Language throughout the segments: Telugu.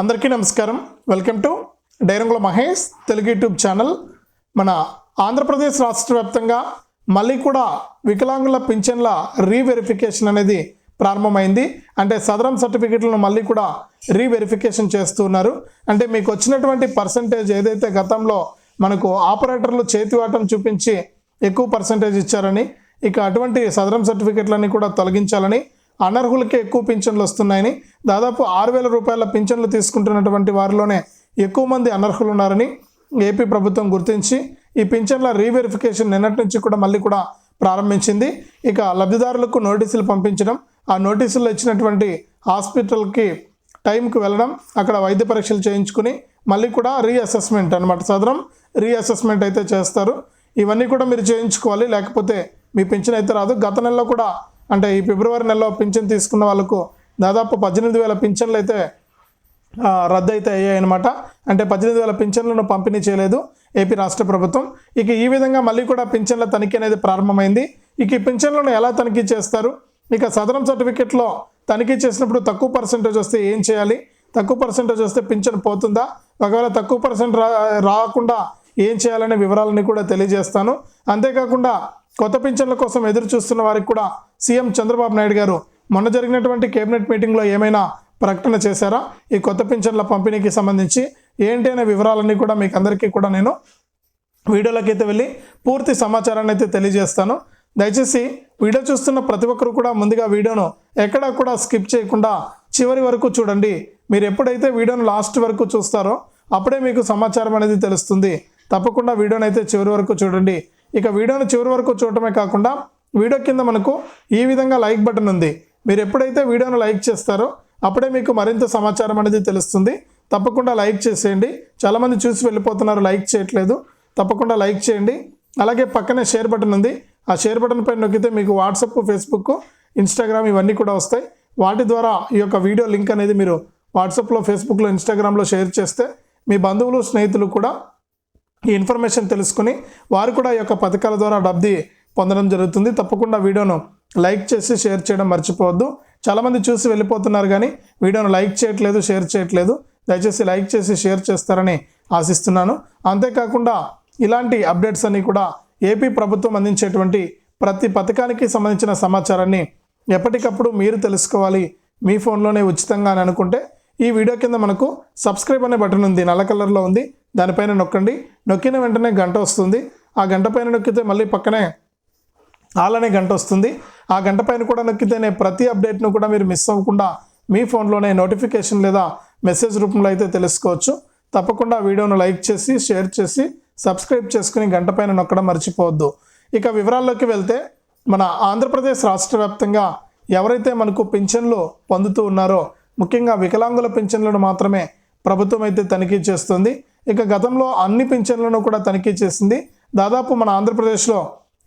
అందరికీ నమస్కారం. వెల్కమ్ టు డైరంగుల మహేష్ తెలుగు యూట్యూబ్ ఛానల్. మన ఆంధ్రప్రదేశ్ రాష్ట్ర వ్యాప్తంగా మళ్ళీ కూడా వికలాంగుల పింఛన్ల రీవెరిఫికేషన్ అనేది ప్రారంభమైంది. అంటే సదరం సర్టిఫికెట్లను మళ్ళీ కూడా రీవెరిఫికేషన్ చేస్తున్నారు అంటే మీకు వచ్చినటువంటి పర్సంటేజ్ ఏదైతే గతంలో మనకు ఆపరేటర్లు చేతివాటం చూపించి ఎక్కువ పర్సంటేజ్ ఇచ్చారని ఇక అటువంటి సదరం సర్టిఫికెట్లన్నీ కూడా తొలగించాలని అనర్హులకే ఎక్కువ పింఛన్లు వస్తున్నాయని దాదాపు ఆరు వేల రూపాయల పింఛన్లు తీసుకుంటున్నటువంటి వారిలోనే ఎక్కువ మంది అనర్హులు ఉన్నారని ఏపీ ప్రభుత్వం గుర్తించి ఈ పింఛన్ల రీవెరిఫికేషన్ నిన్నటి నుంచి కూడా మళ్ళీ కూడా ప్రారంభించింది. ఇక లబ్ధిదారులకు నోటీసులు పంపించడం ఆ నోటీసుల్లో ఇచ్చినటువంటి హాస్పిటల్కి టైంకి వెళ్ళడం అక్కడ వైద్య పరీక్షలు చేయించుకుని మళ్ళీ కూడా రీఅసెస్మెంట్ అనమాట సదరం రీఅసెస్మెంట్ అయితే చేస్తారు. ఇవన్నీ కూడా మీరు చేయించుకోవాలి లేకపోతే మీ పింఛన్ అయితే రాదు. గత నెలలో కూడా అంటే ఈ ఫిబ్రవరి నెలలో పింఛన్ తీసుకున్న వాళ్ళకు దాదాపు పద్దెనిమిది వేల పింఛన్లు అయితే రద్దు అయితే అయ్యాయన్నమాట. అంటే పద్దెనిమిది వేల పింఛన్లను పంపిణీ చేయలేదు ఏపీ రాష్ట్ర ప్రభుత్వం. ఇక ఈ విధంగా మళ్ళీ కూడా పింఛన్ల తనిఖీ అనేది ప్రారంభమైంది. ఇక ఈ పింఛన్లను ఎలా తనిఖీ చేస్తారు? ఇక సదరం సర్టిఫికెట్లో తనిఖీ చేసినప్పుడు తక్కువ పర్సెంటేజ్ వస్తే ఏం చేయాలి? తక్కువ పర్సెంటేజ్ వస్తే పింఛన్ పోతుందా? ఒకవేళ తక్కువ పర్సెంట్ రా రాకుండా ఏం చేయాలనే వివరాలని కూడా తెలియజేస్తాను. అంతేకాకుండా కొత్త పింఛన్ల కోసం ఎదురు చూస్తున్న వారికి కూడా సీఎం చంద్రబాబు నాయుడు గారు మొన్న జరిగినటువంటి కేబినెట్ మీటింగ్లో ఏమైనా ప్రకటన చేశారా? ఈ కొత్త పింఛన్ల పంపిణీకి సంబంధించి ఏంటి అనే వివరాలన్నీ కూడా మీకు అందరికీ కూడా నేను వీడియోలోకి అయితే వెళ్ళి పూర్తి సమాచారాన్ని అయితే తెలియజేస్తాను. దయచేసి వీడియో చూస్తున్న ప్రతి ఒక్కరు కూడా ముందుగా వీడియోను ఎక్కడా కూడా స్కిప్ చేయకుండా చివరి వరకు చూడండి. మీరు ఎప్పుడైతే వీడియోను లాస్ట్ వరకు చూస్తారో అప్పుడే మీకు సమాచారం అనేది తెలుస్తుంది. తప్పకుండా వీడియోని అయితే చివరి వరకు చూడండి. ఇక వీడియోను చివరి వరకు చూడటమే కాకుండా వీడియో కింద మనకు ఈ విధంగా లైక్ బటన్ ఉంది. మీరు ఎప్పుడైతే వీడియోను లైక్ చేస్తారో అప్పుడే మీకు మరింత సమాచారం అనేది తెలుస్తుంది. తప్పకుండా లైక్ చేసేయండి. చాలామంది చూసి వెళ్ళిపోతున్నారు లైక్ చేయట్లేదు. తప్పకుండా లైక్ చేయండి. అలాగే పక్కనే షేర్ బటన్ ఉంది. ఆ షేర్ బటన్ పైన నొక్కితే మీకు వాట్సప్ ఫేస్బుక్ ఇన్స్టాగ్రామ్ ఇవన్నీ కూడా వస్తాయి. వాటి ద్వారా ఈ యొక్క వీడియో లింక్ అనేది మీరు వాట్సాప్లో ఫేస్బుక్లో ఇన్స్టాగ్రామ్లో షేర్ చేస్తే మీ బంధువులు స్నేహితులు కూడా ఈ ఇన్ఫర్మేషన్ తెలుసుకుని వారు కూడా ఈ యొక్క పథకాల ద్వారా లబ్ధి పొందడం జరుగుతుంది. తప్పకుండా వీడియోను లైక్ చేసి షేర్ చేయడం మర్చిపోవద్దు. చాలామంది చూసి వెళ్ళిపోతున్నారు కానీ వీడియోను లైక్ చేయట్లేదు షేర్ చేయట్లేదు. దయచేసి లైక్ చేసి షేర్ చేస్తారని ఆశిస్తున్నాను. అంతేకాకుండా ఇలాంటి అప్డేట్స్ అన్నీ కూడా ఏపీ ప్రభుత్వం అందించేటువంటి ప్రతి పథకానికి సంబంధించిన సమాచారాన్ని ఎప్పటికప్పుడు మీరు తెలుసుకోవాలి. మీ ఫోన్లోనే ఉచితంగా అని అనుకుంటే ఈ వీడియో కింద మనకు సబ్స్క్రైబ్ అనే బటన్ ఉంది. నల్ల కలర్లో ఉంది. దానిపైన నొక్కండి. నొక్కిన వెంటనే గంట వస్తుంది. ఆ గంట పైన నొక్కితే మళ్ళీ పక్కనే ఆల్ అనే గంట వస్తుంది. ఆ గంట పైన కూడా నొక్కితేనే ప్రతి అప్డేట్ను కూడా మీరు మిస్ అవ్వకుండా మీ ఫోన్లోనే నోటిఫికేషన్ లేదా మెసేజ్ రూపంలో అయితే తెలుసుకోవచ్చు. తప్పకుండా వీడియోను లైక్ చేసి షేర్ చేసి సబ్స్క్రైబ్ చేసుకుని గంట పైన నొక్కడం మర్చిపోవద్దు. ఇక వివరాల్లోకి వెళ్తే మన ఆంధ్రప్రదేశ్ రాష్ట్ర వ్యాప్తంగా ఎవరైతే మనకు పింఛన్లు పొందుతూ ఉన్నారో ముఖ్యంగా వికలాంగుల పింఛన్లను మాత్రమే ప్రభుత్వం అయితే తనిఖీ చేస్తుంది. ఇక గతంలో అన్ని పింఛన్లను కూడా తనిఖీ చేసింది. దాదాపు మన ఆంధ్రప్రదేశ్లో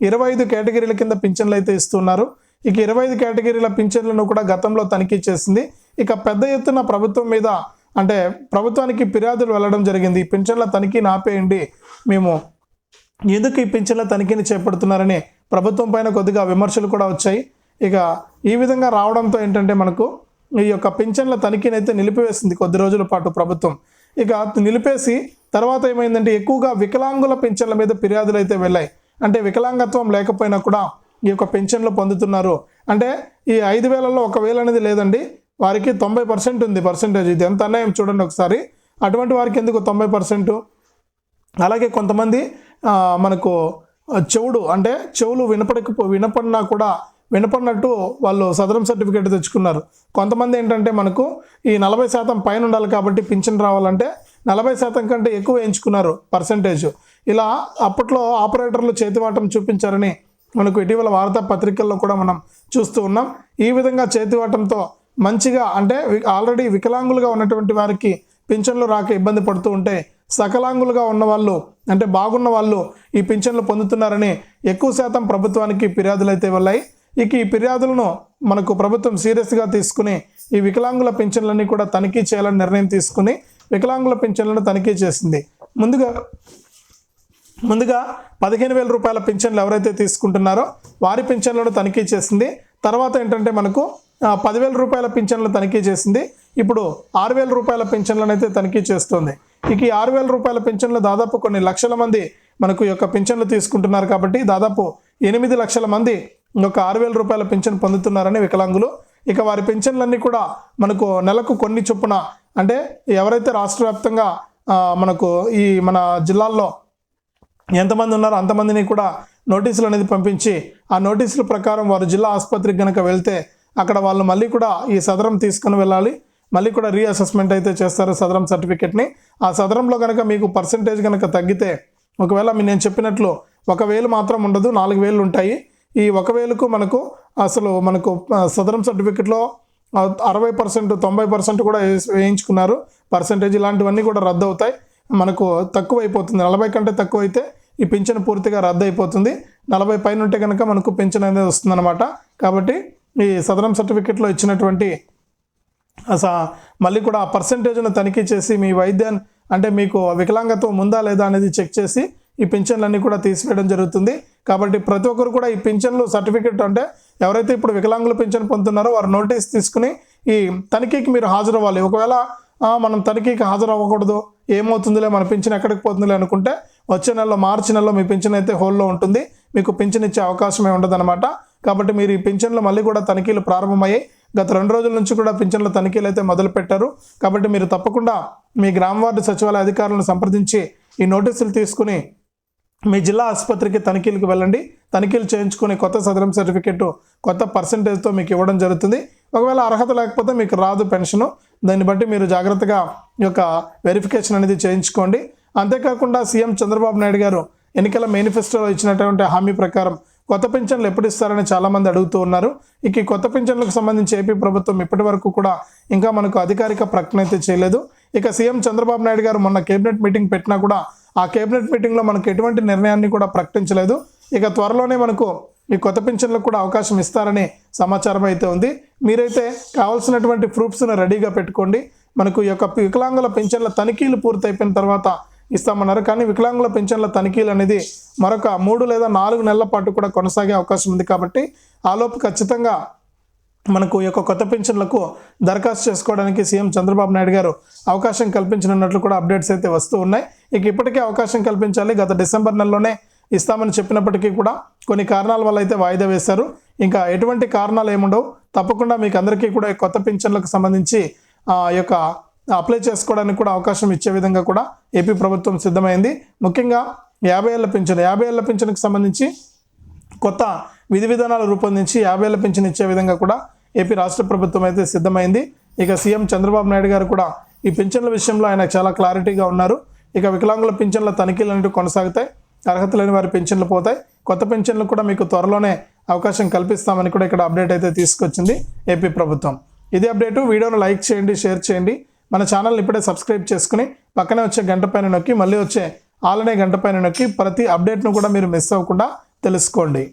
ఇరవై ఐదు కేటగిరీల కింద పింఛన్లు అయితే ఇస్తున్నారు. ఇక ఇరవై ఐదు కేటగిరీల పింఛన్లను కూడా గతంలో తనిఖీ చేసింది. ఇక పెద్ద ఎత్తున ప్రభుత్వం మీద అంటే ప్రభుత్వానికి ఫిర్యాదులు వెళ్ళడం జరిగింది. ఈ పింఛన్ల తనిఖీని ఆపేయండి. మేము ఎందుకు ఈ పింఛన్ల తనిఖీని చేపడుతున్నారని ప్రభుత్వం పైన కొద్దిగా విమర్శలు కూడా వచ్చాయి. ఇక ఈ విధంగా రావడంతో ఏంటంటే మనకు ఈ యొక్క పింఛన్ల తనిఖీని అయితే నిలిపివేసింది కొద్ది రోజుల పాటు ప్రభుత్వం. ఇక నిలిపేసి తర్వాత ఏమైందంటే ఎక్కువగా వికలాంగుల పెన్షన్ల మీద ఫిర్యాదులు అయితే వెళ్ళాయి. అంటే వికలాంగత్వం లేకపోయినా కూడా ఈ యొక్క పెన్షన్లు పొందుతున్నారు. అంటే ఈ ఐదు వేలలో ఒక వేలు అనేది లేదండి. వారికి తొంభై పర్సెంట్ ఉంది పర్సెంటేజ్. ఇది ఎంత అన్యాయం చూడండి ఒకసారి. అటువంటి వారికి ఎందుకు తొంభై పర్సెంట్? అలాగే కొంతమంది మనకు చెవుడు అంటే చెవులు వినపడక వినపడినా కూడా వినపడినట్టు వాళ్ళు సదరం సర్టిఫికేట్ తెచ్చుకున్నారు. కొంతమంది ఏంటంటే మనకు ఈ నలభై శాతం పైన ఉండాలి కాబట్టి పింఛన్ రావాలంటే నలభై శాతం కంటే ఎక్కువ ఎంచుకున్నారు పర్సంటేజ్ ఇలా అప్పట్లో ఆపరేటర్లు చేతివాటం చూపించారని మనకు ఇటీవల వార్తాపత్రికల్లో కూడా మనం చూస్తూ ఉన్నాం. ఈ విధంగా చేతివాటంతో మంచిగా అంటే వి- ఆల్రెడీ వికలాంగులుగా ఉన్నటువంటి వారికి పింఛన్లు రాక ఇబ్బంది పడుతూ ఉంటే సకలాంగులుగా ఉన్నవాళ్ళు అంటే బాగున్న వాళ్ళు ఈ పింఛన్లు పొందుతున్నారని ఎక్కువ శాతం ప్రభుత్వానికి ఫిర్యాదులు అయితే వెళ్ళాయి ఇక ఈ ఫిర్యాదులను మనకు ప్రభుత్వం సీరియస్గా తీసుకుని ఈ వికలాంగుల పింఛన్లన్నీ కూడా తనిఖీ చేయాలని నిర్ణయం తీసుకుని వికలాంగుల పింఛన్లను తనిఖీ చేసింది. ముందుగా ముందుగా పదిహేను వేల రూపాయల పింఛన్లు ఎవరైతే తీసుకుంటున్నారో వారి పింఛన్లను తనిఖీ చేసింది. తర్వాత ఏంటంటే మనకు పదివేల రూపాయల పింఛన్లు తనిఖీ చేసింది. ఇప్పుడు ఆరు వేల రూపాయల పింఛన్లను అయితే తనిఖీ చేస్తుంది. ఇక ఈ ఆరు వేల రూపాయల పింఛన్లు దాదాపు కొన్ని లక్షల మంది మనకు యొక్క పింఛన్లు తీసుకుంటున్నారు కాబట్టి దాదాపు ఎనిమిది లక్షల మంది ఇంకొక ఆరు వేల రూపాయల పెన్షన్ పొందుతున్నారని వికలాంగులు. ఇక వారి పెన్షన్లన్నీ కూడా మనకు నెలకు కొన్ని చొప్పున అంటే ఎవరైతే రాష్ట్ర వ్యాప్తంగా మనకు ఈ మన జిల్లాల్లో ఎంతమంది ఉన్నారో అంతమందిని కూడా నోటీసులు అనేది పంపించి ఆ నోటీసుల ప్రకారం వారు జిల్లా ఆసుపత్రికి కనుక వెళ్తే అక్కడ వాళ్ళు మళ్ళీ కూడా ఈ సదరం తీసుకుని వెళ్ళాలి. మళ్ళీ కూడా రీఅసెస్మెంట్ అయితే చేస్తారు సదరం సర్టిఫికెట్ని. ఆ సదరంలో కనుక మీకు పర్సంటేజ్ కనుక తగ్గితే ఒకవేళ మీ నేను చెప్పినట్లు ఒక వేలు మాత్రం ఉండదు నాలుగు వేలు ఉంటాయి. ఈ ఒక మనకు అసలు మనకు సదరం సర్టిఫికెట్లో అరవై పర్సెంట్ తొంభై పర్సెంట్ కూడా వేయించుకున్నారు. పర్సంటేజ్ ఇలాంటివన్నీ కూడా రద్దు అవుతాయి మనకు తక్కువ అయిపోతుంది నలభై కంటే తక్కువ అయితే ఈ పింఛన్ పూర్తిగా రద్దు అయిపోతుంది నలభై పైన ఉంటే కనుక మనకు పింఛన్ అనేది వస్తుందన్నమాట. కాబట్టి ఈ సదరం సర్టిఫికెట్లో ఇచ్చినటువంటి అసలు మళ్ళీ కూడా ఆ పర్సంటేజ్ను తనిఖీ చేసి మీ వైద్యాన్ని అంటే మీకు వికలాంగత్వం ఉందా లేదా అనేది చెక్ చేసి ఈ పింఛన్లన్నీ కూడా తీసివేయడం జరుగుతుంది. కాబట్టి ప్రతి ఒక్కరు కూడా ఈ పింఛన్లు సర్టిఫికెట్ అంటే ఎవరైతే ఇప్పుడు వికలాంగుల పింఛన్ పొందుతున్నారో వారు నోటీస్ తీసుకుని ఈ తనిఖీకి మీరు హాజరవ్వాలి. ఒకవేళ మనం తనిఖీకి హాజరు అవ్వకూడదు ఏమవుతుందిలే మన పింఛన్ ఎక్కడికి పోతుందిలే అనుకుంటే వచ్చే నెలలో మార్చి నెలలో మీ పింఛన్ అయితే హోల్లో ఉంటుంది. మీకు పింఛన్ ఇచ్చే అవకాశమే ఉండదన్నమాట. కాబట్టి మీరు ఈ పింఛన్లు మళ్ళీ కూడా తనిఖీలు ప్రారంభమయ్యాయి గత రెండు రోజుల నుంచి కూడా పింఛన్ల తనిఖీలు అయితే మొదలుపెట్టారు. కాబట్టి మీరు తప్పకుండా మీ గ్రామ వార్డు సచివాలయ అధికారులను సంప్రదించి ఈ నోటీసులు తీసుకుని మీ జిల్లా ఆసుపత్రికి తనిఖీలకు వెళ్ళండి. తనిఖీలు చేయించుకొని కొత్త సదరం సర్టిఫికెట్ కొత్త పర్సంటేజ్తో మీకు ఇవ్వడం జరుగుతుంది. ఒకవేళ అర్హత లేకపోతే మీకు రాదు పెన్షను. దాన్ని బట్టి మీరు జాగ్రత్తగా ఈ యొక్క వెరిఫికేషన్ అనేది చేయించుకోండి. అంతేకాకుండా సీఎం చంద్రబాబు నాయుడు గారు ఎన్నికల మేనిఫెస్టోలో ఇచ్చినటువంటి హామీ ప్రకారం కొత్త పింఛన్లు ఎప్పుడు ఇస్తారని చాలామంది అడుగుతూ ఉన్నారు. ఇక ఈ కొత్త పింఛన్లకు సంబంధించి ఏపీ ప్రభుత్వం ఇప్పటి వరకు కూడా ఇంకా మనకు అధికారిక ప్రకటన అయితే చేయలేదు. ఇక సీఎం చంద్రబాబు నాయుడు గారు మొన్న కేబినెట్ మీటింగ్ పెట్టినా కూడా ఆ కేబినెట్ మీటింగ్లో మనకు ఎటువంటి నిర్ణయాన్ని కూడా ప్రకటించలేదు. ఇక త్వరలోనే మనకు ఈ కొత్త పింఛన్లకు కూడా అవకాశం ఇస్తారని సమాచారం అయితే ఉంది. మీరైతే కావాల్సినటువంటి ప్రూఫ్స్ను రెడీగా పెట్టుకోండి. మనకు ఈ యొక్క వికలాంగుల పింఛన్ల తనిఖీలు పూర్తయిపోయిన తర్వాత ఇస్తామన్నారు. కానీ వికలాంగుల పింఛన్ల తనిఖీలు అనేది మరొక మూడు లేదా నాలుగు నెలల పాటు కూడా కొనసాగే అవకాశం ఉంది కాబట్టి ఆలోపు ఖచ్చితంగా మనకు ఈ యొక్క కొత్త పెన్షన్లకు దరఖాస్తు చేసుకోవడానికి సీఎం చంద్రబాబు నాయుడు గారు అవకాశం కల్పించనున్నట్లు కూడా అప్డేట్స్ అయితే వస్తూ ఉన్నాయి. ఇక ఇప్పటికే అవకాశం కల్పించాలి. గత డిసెంబర్ నెలలోనే ఇస్తామని చెప్పినప్పటికీ కూడా కొన్ని కారణాల వల్ల అయితే వాయిదా వేశారు. ఇంకా ఎటువంటి కారణాలు ఏముండవు. తప్పకుండా మీకు అందరికీ కూడా కొత్త పెన్షన్లకు సంబంధించి ఆ యొక్క అప్లై చేసుకోవడానికి కూడా అవకాశం ఇచ్చే విధంగా కూడా ఏపీ ప్రభుత్వం సిద్ధమైంది. ముఖ్యంగా యాభై ఏళ్ళ పింఛన్ యాభై ఏళ్ళ పింఛన్కి సంబంధించి కొత్త విధి విధానాలు రూపొందించి యాభై ఏళ్ళ పింఛన్ ఇచ్చే విధంగా కూడా ఏపీ రాష్ట్ర ప్రభుత్వం అయితే సిద్ధమైంది. ఇక సీఎం చంద్రబాబు నాయుడు గారు కూడా ఈ పింఛన్ల విషయంలో ఆయన చాలా క్లారిటీగా ఉన్నారు. ఇక వికలాంగుల పింఛన్ల తనిఖీలు అనేవి కొనసాగుతాయి. అర్హత లేని వారి పింఛన్లు పోతాయి. కొత్త పింఛన్లు కూడా మీకు త్వరలోనే అవకాశం కల్పిస్తామని కూడా ఇక్కడ అప్డేట్ అయితే తీసుకొచ్చింది ఏపీ ప్రభుత్వం. ఇది అప్డేటు. వీడియోను లైక్ చేయండి షేర్ చేయండి. మన ఛానల్ని ఇప్పుడే సబ్స్క్రైబ్ చేసుకుని పక్కనే వచ్చే గంట పైన నొక్కి మళ్ళీ వచ్చే ఆలనే గంట పైన నొక్కి ప్రతి అప్డేట్ను కూడా మీరు మిస్ అవ్వకుండా తెలుసుకోండి.